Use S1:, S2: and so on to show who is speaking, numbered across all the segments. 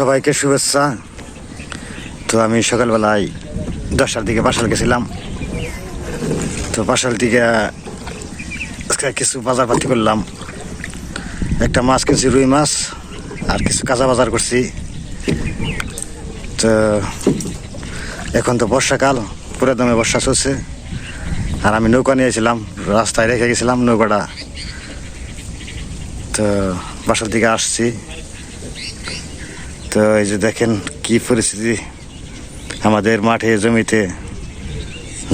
S1: সবাইকে শুভেচ্ছা। তো আমি সকালবেলায় দশটার দিকে বাসাল গেছিলাম। তো বাসাল আজকে কিছু বাজার পাতি করলাম। একটা মাছ কিনছি, রুই মাছ, আর কিছু কাঁচা বাজার করছি। তো এখন তো বর্ষাকাল, পুরো দমে বর্ষা চলছে। আর আমি নৌকা নিয়েছিলাম রাস্তায় রেখে গেছিলাম নৌকাটা। তো বাসার দিকে আসছি। তো এই যে দেখেন কি পরিস্থিতি আমাদের মাঠে, জমিতে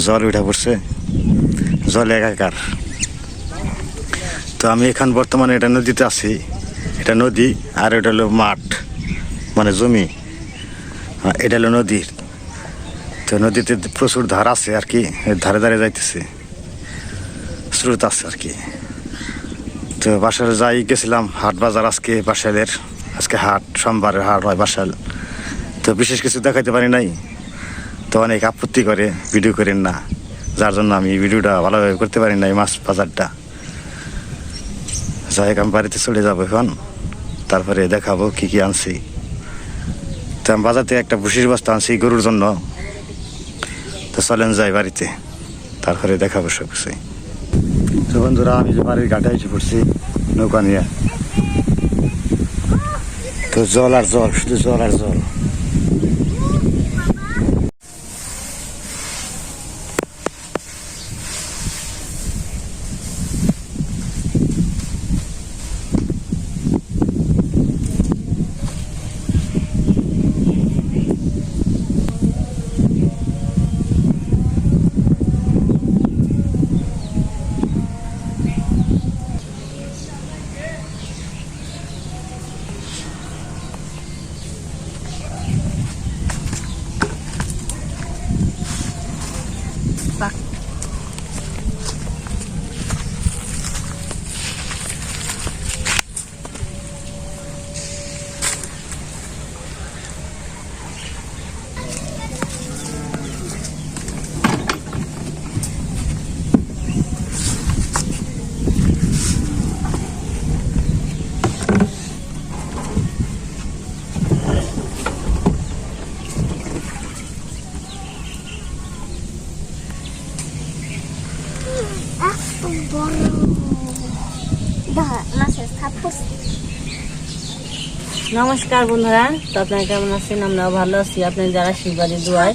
S1: জল উঠা পড়ছে, জল একাকার। তো আমি এখন বর্তমানে এটা নদীতে আছি, এটা নদী আর এটা হলো মাঠ মানে জমি এটা হলো নদীর তো নদীতে প্রচুর ধার আছে আর কি ধারে ধারে যাইতেছে, স্রোত আছে আর কি। তো বাসায় যাই গেছিলাম, হাট বাজার আজকে বাসাইলের আজকে হাট, সোমবারের হাট হয় বাসাল। তো বিশেষ কিছু দেখাইতে পারি নাই। তো অনেক আপত্তি করে ভিডিও করেন না। যার জন্য আমি ভিডিওটা ভালোভাবে করতে পারি নাই মাছ বাজারটা। যাই হোক, আমি বাড়িতে চলে যাব এখন। তারপরে দেখাবো কি কি আনছি। তো আমি বাজার থেকে একটা ভুসির বস্তা আনছি গরুর জন্য। তো চলেন যাই বাড়িতে। তারপরে দেখাবো সব কিছুই তো বন্ধুরা, আমি যে বাড়ির ঘাটে এসে পড়ছি নৌকা নিয়ে। তো জল আর জল শুধু জল আর জল
S2: এত বড় দেখা মাছের থাপ্পড়
S3: নমস্কার বন্ধুরা, তো আপনারা কেমন আছেন? আমরা ভালো আছি। আপনার যারা শিববাড়ি দোয়ায়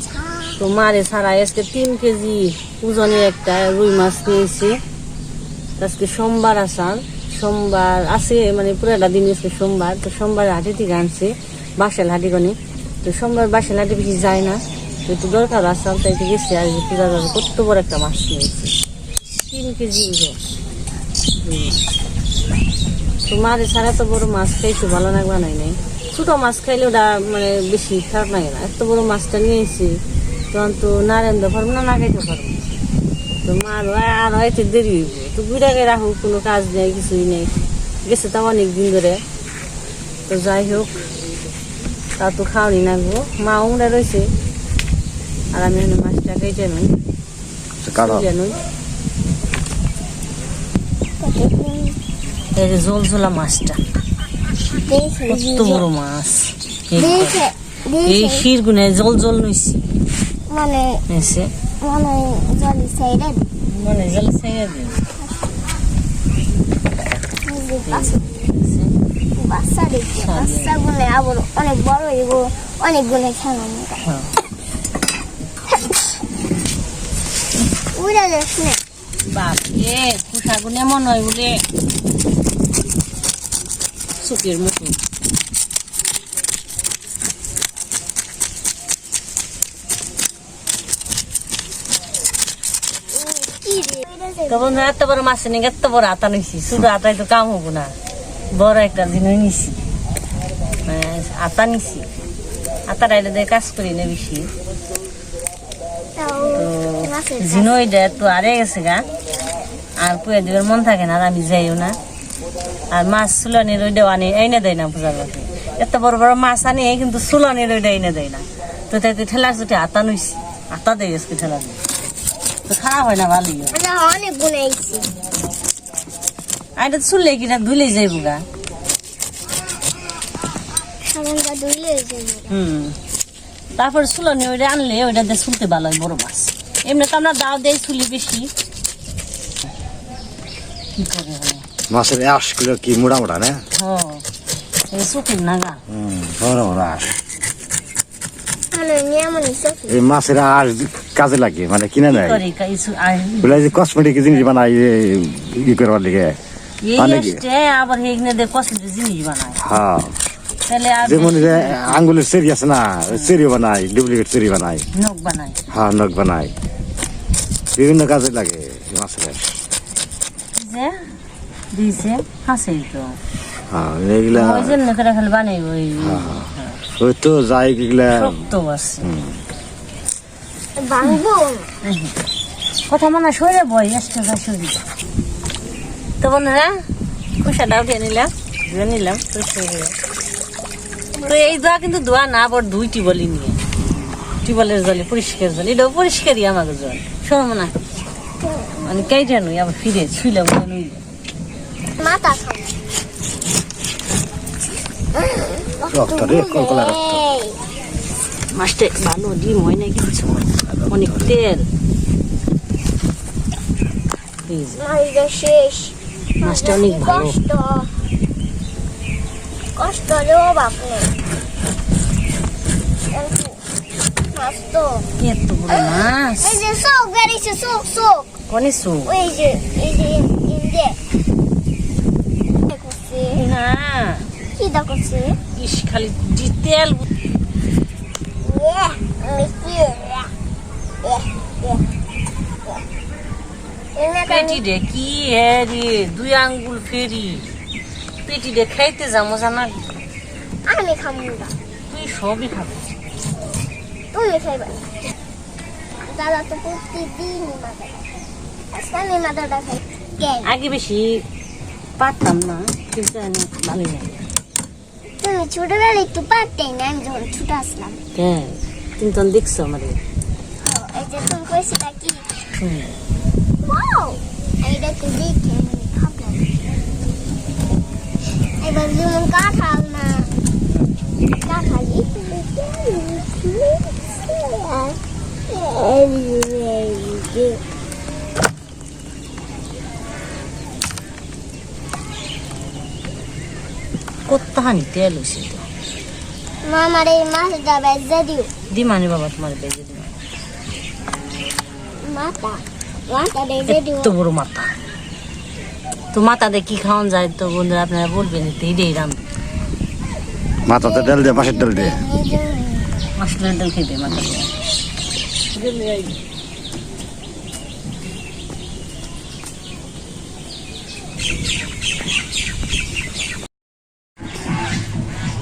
S3: তো মারে ছাড়া আজকে তিন কেজি ওজনের একটা রুই মাছ নিয়েছি। আজকে সোমবার আসার সোমবার আছে মানে পুরোটা দিন আজকে সোমবার, তো সোমবার হাটে থেকে আনছে বাসাল হাটি গনি। তো সোমবার বাসাল হাটে বেশি যায় না একটু দরকার আসাল তাই গেছি আর পূজা কত বড় একটা মাছ নিয়েছি। তিন কেজি ওজন। তো মারে ছাড়া তো বড় মাছ খাইতে ভালো লাগবে নাই নাই। ছোট মাছ খাইলে ওটা মানে বেশি খারাপ লাগে না। এত বড় মাছটা নিয়েছি তখন তো না রান্ধতে পারব না না খাইতে পারব। তো মার আর হয়তো দেরি হইব। তো বুড়াকে রাখো কোনো কাজ নেই কিছুই নেই। গেছে তাও অনেক দিন ধরে। তো যাই হোক তা তো খাওয়ানি না গো। মা উমরা রয়েছে আর আমি মাছটা খাইতে নই
S1: কারও?
S3: নই। এই যে ঝোল মাছটা কত বড় মাছ। এই
S2: দিয়েছে
S3: এই
S2: দিয়েছে
S3: ক্ষীর গুনে জল জল নইছি
S2: মানে
S3: এসে
S2: মানে জলি সাইডে
S3: মানে জল ছেড়ে দিন
S2: বাচ্চা দেখছে বাচ্চা গুনে আবার অনেক বড় হইব অনেক গুনে খেলাম
S3: হ্যাঁ।
S2: বুঝা যাস না।
S3: বাপ রে খোসাগুলো এমন হয় বলে সুপের মতো তো বন্ধুরা এত বড় মাছ নিয়ে এত বড় আতা নিছি শুধু আতাই তো কাম হব না বড় একটা জিনিস নিছি। মানে আতা নিছি আতার আইলে দিয়ে কাজ করি না বেশি।
S2: মাছের
S3: জিনোই দেয় আরে গেছে গা আর পুয়ে দিবের মন থাকে না আর আমি যাইও না। আর মাছ সুলানির ওইটাও আনি এনে দেয় না পূজার বাকি এত বড় বড় মাছ আনি কিন্তু সুলানির ওইটা এনে দেয় না। তো তাই তুই ঠেলার চুটি আতা নইছি আতা দেয় আজকে ঠেলা তো খারাপ হয় না ভালোই হয়।
S2: অনেক গুনাইছি
S3: আর এটা শুনলে কিনা ধুলে যাইব গা।
S2: সাবানটা ধুইলে যাবে
S3: হুম। তারপর সুলানি ওইটা আনলে ওইটা দিয়ে শুনতে ভালো হয় বড় মাছ। এমনি তো আমরা দাও দেয় শুলি বেশি। কি করে
S1: মাছের আঁশগুলো কি মোড়া মোড়া না
S3: হ্যাঁ এই
S1: বড় বড় আঁশ
S2: মানে
S1: মাছের আঁশ কাজে লাগে মানে কিনে নেয় বলে যে কসমেটিক জিনিস বানায় ই করবার লিগে মানে
S3: আবার হেগনে জিনিস বানায়
S1: হ্যাঁ যেমন যে আঙ্গুলের চেরি আছে না চেরি বানায় ডুপ্লিকেট চেরি বানায়
S3: নখ
S1: হ্যাঁ নখ বানায় বিভিন্ন কাজে লাগে মাছের
S3: যে দিছে হাসে তো।
S1: হ্যাঁ এইগুলা
S3: ওই জন্য করে খালি বানাই ওই
S1: ওই তো যাই এগুলা
S3: শক্ত আছে।
S2: ভাঙবো
S3: কথা মানে সরে বই এক্সট্রা সরি তো বন্ধুরা খুশাটা উঠে নিলাম ধুয়ে নিলাম তো সরে। তো এই দোয়া কিন্তু দোয়া না আবার দুই টিবলি নিয়ে। টিবলের জলে পরিষ্কার জল এটাও পরিষ্কারই আমাকে জল। শোনো না মানে কেটে নই আবার ফিরে শুইলাম নইলে।
S2: মাথা
S1: রক্ত রে কলকলা রক্ত?
S3: মাছটা ভালো ডিম হয় না কিছু। অনেক তেল।
S2: মাছটা
S3: অনেক ভালো।
S2: কষ্ট। কষ্ট রেও বাপ মাছ
S3: এত বড় মাছ।
S2: যে বেরিয়েছে
S3: কনে
S2: যে এই যে ইন্দে করছে
S3: না
S2: কি দা করছে?
S3: ইস খালি তেল
S2: মিষ্টি
S3: পেটি রে কি হে রে দুই আঙ্গুল ফেরি। পেটি রে খাইতে যাব জানা
S2: আমি খাব না।
S3: তুই সবই খাবি
S2: তুমি খাইবা দাদা তো প্রতিদিন মাথা আজকে আমি মাথাটা খাই
S3: আগে বেশি পারতাম না কিন্তু ভালোই লাগে
S2: তুমি ছোটবেলায় একটু পারতেই না আমি যখন ছোট আসলাম
S3: হ্যাঁ তুমি তখন দেখছ আমার
S2: এই যে তুমি কইছিলা কি ওয়াও এইটা তো দেখে আমি ভাবলাম এবার যেমন কাঁঠাল না কাঁঠাল একটু দেখে
S3: কত্তাহানি তেল হয়েছে তো
S2: মামার এই মাছটা বেজা দিও।
S3: দিমানি বাবা তোমার বেজে দিও
S2: মাথা মাথা বেজে দিও।
S3: এত বড় মাথা। তো মাথা দিয়ে কি খাওয়ান যায় তো বন্ধুরা আপনারা বলবেন তো এটাই রাম
S1: মাথাতে ডাল দিয়ে পাশের ডাল দিয়ে।
S3: মশলার ডাল খেতে মাথা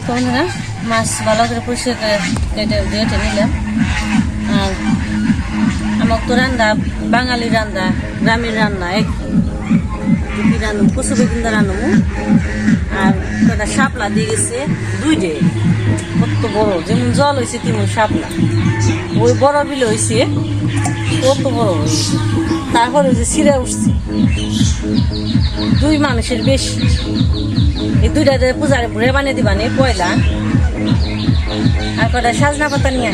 S3: বন্ধুরা মাছ ভালো করে পরিষ্কার করে কেটে নিলাম আর আমার তো রান্না বাঙালি রান্না গ্রামের রান্না এক রান্না পশু বেগুন রান্না আর কটা শাপলা দিয়ে গেছে দুই ডে কত বড়, যেমন জল হয়েছে তেমন শাপলা। ওই বড় বিলে হয়েছে কত বড় হয়েছে তারপরে যে সিরা উঠছে, দুই মানুষের বেশি। এই দুইটা পূজার ঘুরে বানিয়ে দিবানি পয়লা আর কটা সাজনা পাতা নিয়ে।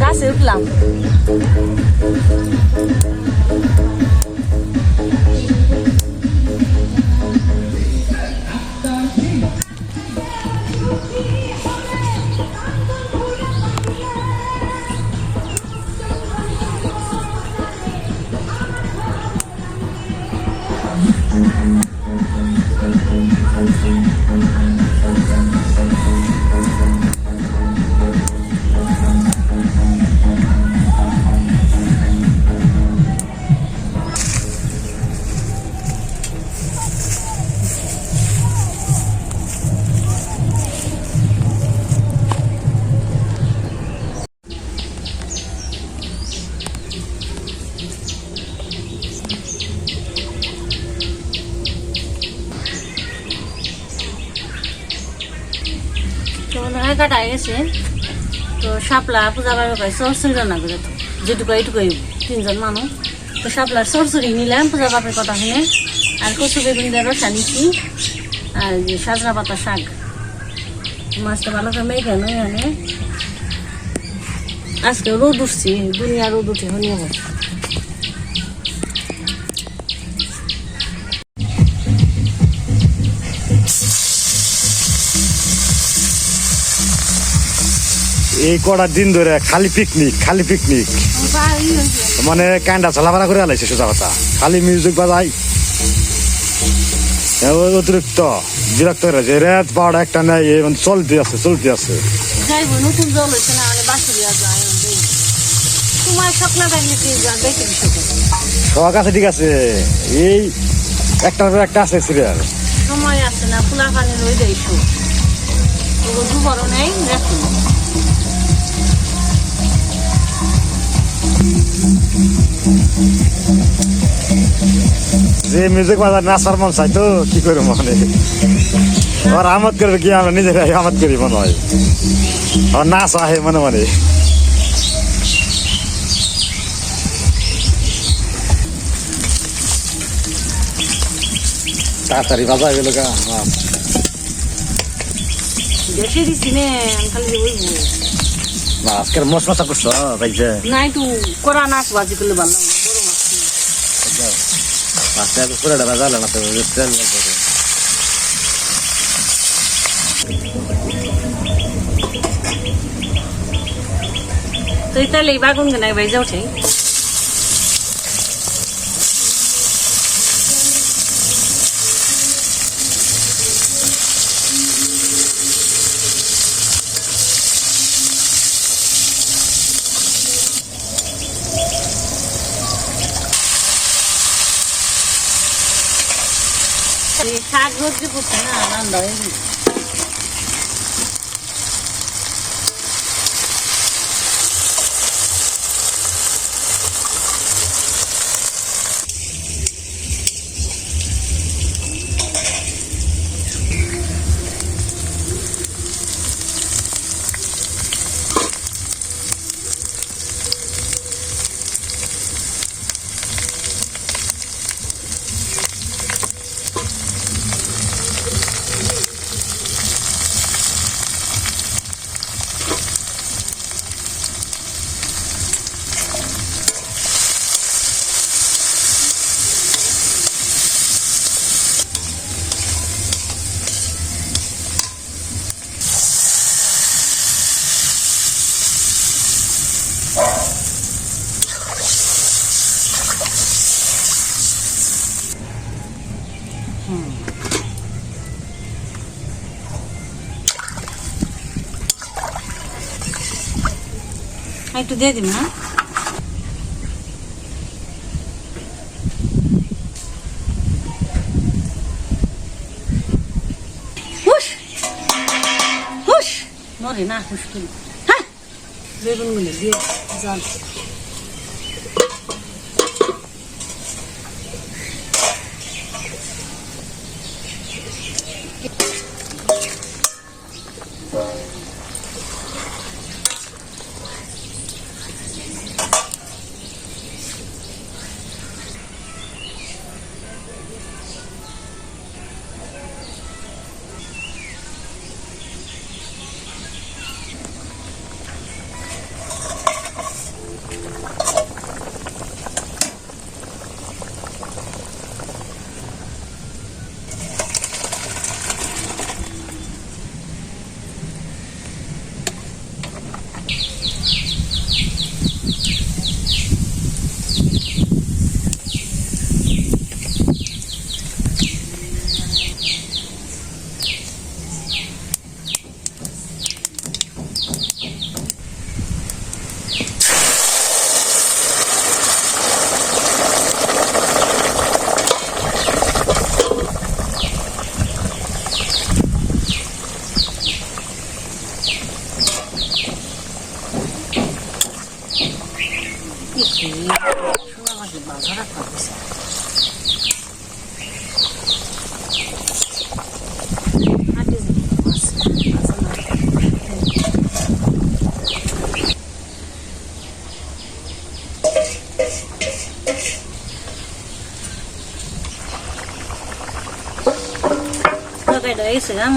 S3: গাছে উঠলাম গেছে তো শাপলা পূজা করবে কয় সরসরি রান্না করে তো যেটুকু এইটুকুই তিনজন মানুষ। তো শাপলার সরসরি নিলাম, পূজা পাপের কথা শুনে। আর কচু বেগুন দিয়ে রসা নিচ্ছি আর যে সাজনা পাতা শাক। মাছটা ভালো করে মেখে নয় আজকে রোদ উঠছি দুনিয়া রোদ উঠে, হনিয়ে
S1: এই কটা দিন ধরে খালি পিকনিক খালি পিকনিক মানে কান্ডা চলাফেরা করে আলাইছে সোজা কথা। খালি মিউজিক বাজাই। অতিরিক্ত। বিরক্ত হয়ে গেছে রেত পাওয়াটা একটা নেই মানে চলতে আছে চলতে আছে।
S3: হয়েছে না মানে
S1: ঠিক আছে। এই একটার পর একটা আছে সিরিয়াল
S3: সময় আছে না ফুলা পানি রয়ে নেই
S1: যে মিউজিক বাজার নাচার মন চাই তো কি করে মনে? আর আমদ করবে কি আমরা নিজেরাই আমদ করি মনে হয়। আর নাচ আহে মনে মনে। তাড়াতাড়ি বাজা গেল গা
S3: দেখে দিছি নে
S1: না আজকের মশ মশা করছ ভাই যে।
S3: না একটু কড়া নাচ বাজি করলে ভালো মাছ
S1: মাছটা এত পুরোটা বাজালে না তো তেল
S3: তো তাহলে এই বাগুন কেন ভাই যাও সেই শাক সবজি করছে না আনন্দ গেছে। আর একটু দিয়ে দিন না হুশ হুশ নরে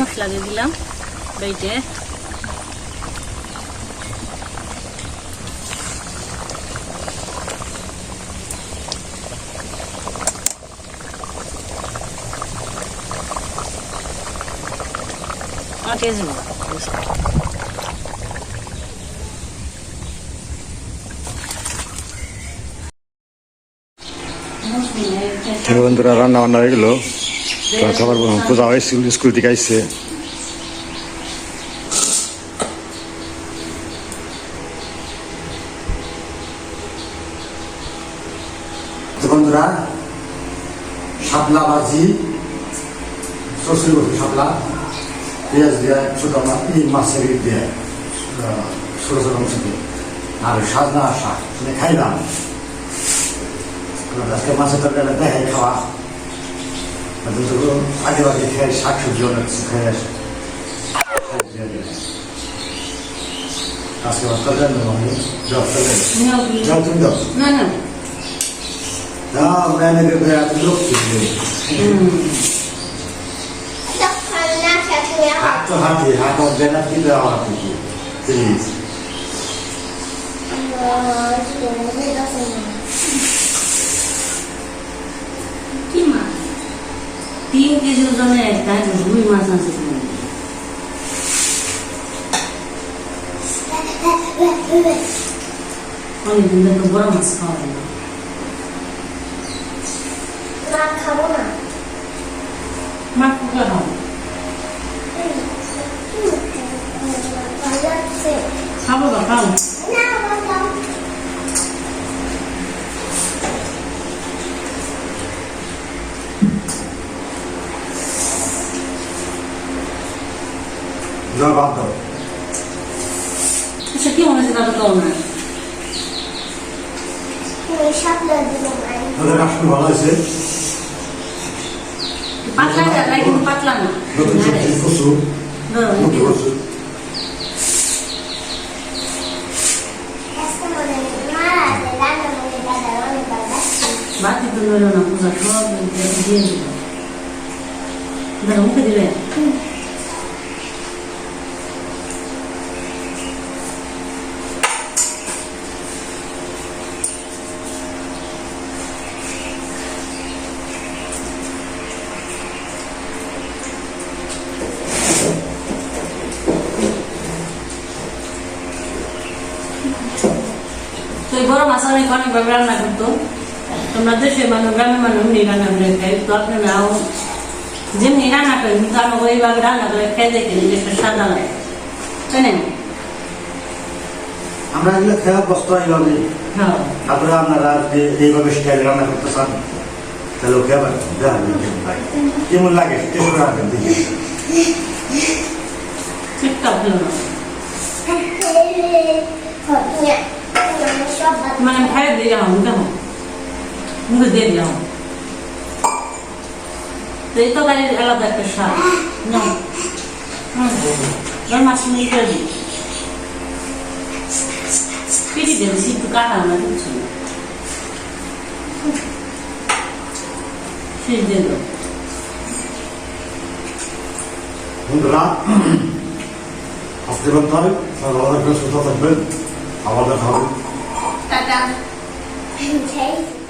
S3: মশলা দিয়ে দিলাম। বেটে
S1: তো বন্ধুরা রান্না বান্না হয়ে গেলো। তো খাবার পূজা হয়েছিল স্কুল থেকে তো বন্ধুরা শাপলা ভাজি শ্বশুর শাপলা, পেঁয়াজ দিয়ে, ছোট মা- এই মাছের দিয়ে ছোট ছোট মাছ দিয়ে আর সাজনা শাক মানে খাইলাম। আজকে মাছের তরকারি দেখাই, খাওয়া। আগে আগে খেয়ে শাক সবজি অনেক খেয়ে আসে আজকে আমার তরকারি নেব আমি জব তরকারি যাও তুমি দাও
S3: না না
S1: দাও ম্যানেজার ভাই এত লোক ছিল
S2: তখন না সাথে
S1: হাত তো হাতে হাত অর্ধেক না কি দেওয়া হাত প্লিজ
S3: কি মাছ তিন কেজি ওজনের একটা রুই মাছ আছে এখানে। অনেকদিন ধরে বড় মাছ খাওয়া হয় না
S2: মা খাব না
S3: মা কুকা খাও
S2: ভালো লাগছে
S3: খাব বা খাও
S2: না বাবা
S1: যাও বাদ দাও।
S3: আচ্ছা কি মনে হচ্ছে তাকে কও না।
S1: ওদের রাষ্ট্র ভালো হয়েছে।
S3: পাতলা যাবে কিন্তু পাতলা না।
S1: নতুন সবজি কচু নতুন। কচু
S2: দাদা অনেক দাদা
S3: বাতি তো রইল না পূজা সব দিয়ে দিল ধরো মুখে দিলে তো এই বড় মাছ আমি অনেকভাবে রান্না করতো তোমরা দেশের মানুষ গ্রামের মানুষ এমনি রান্না করে খাই। তো আপনারাও যেমনি রান্না করেন কিন্তু আমাকে এইভাবে রান্না করে খেয়ে দেখে নিলে একটা সাদা লাগে তাই না?
S1: আমরা এগুলো খেয়ে কষ্ট এইভাবে
S3: হ্যাঁ।
S1: তারপরে আপনারা যে এইভাবে স্টাইল রান্না করতে চান তাহলে ওকে আবার কেমন লাগে? রাখবেন দেখি।
S3: ঠিকঠাক খাই দিয়ে যাও দেখো মুখে দিয়ে যাও তো এই তো গাড়ির আলাদা একটা স্বাদ নাও হুম মাছ নিয়ে করে দিই পিটি দেবে একটু কাটা না কিছু না শেষ দিয়ে দাও
S1: বন্ধুরা আজকে বলতে হবে সুস্থ থাকবেন। আবার দেখা হবে।
S2: Taste.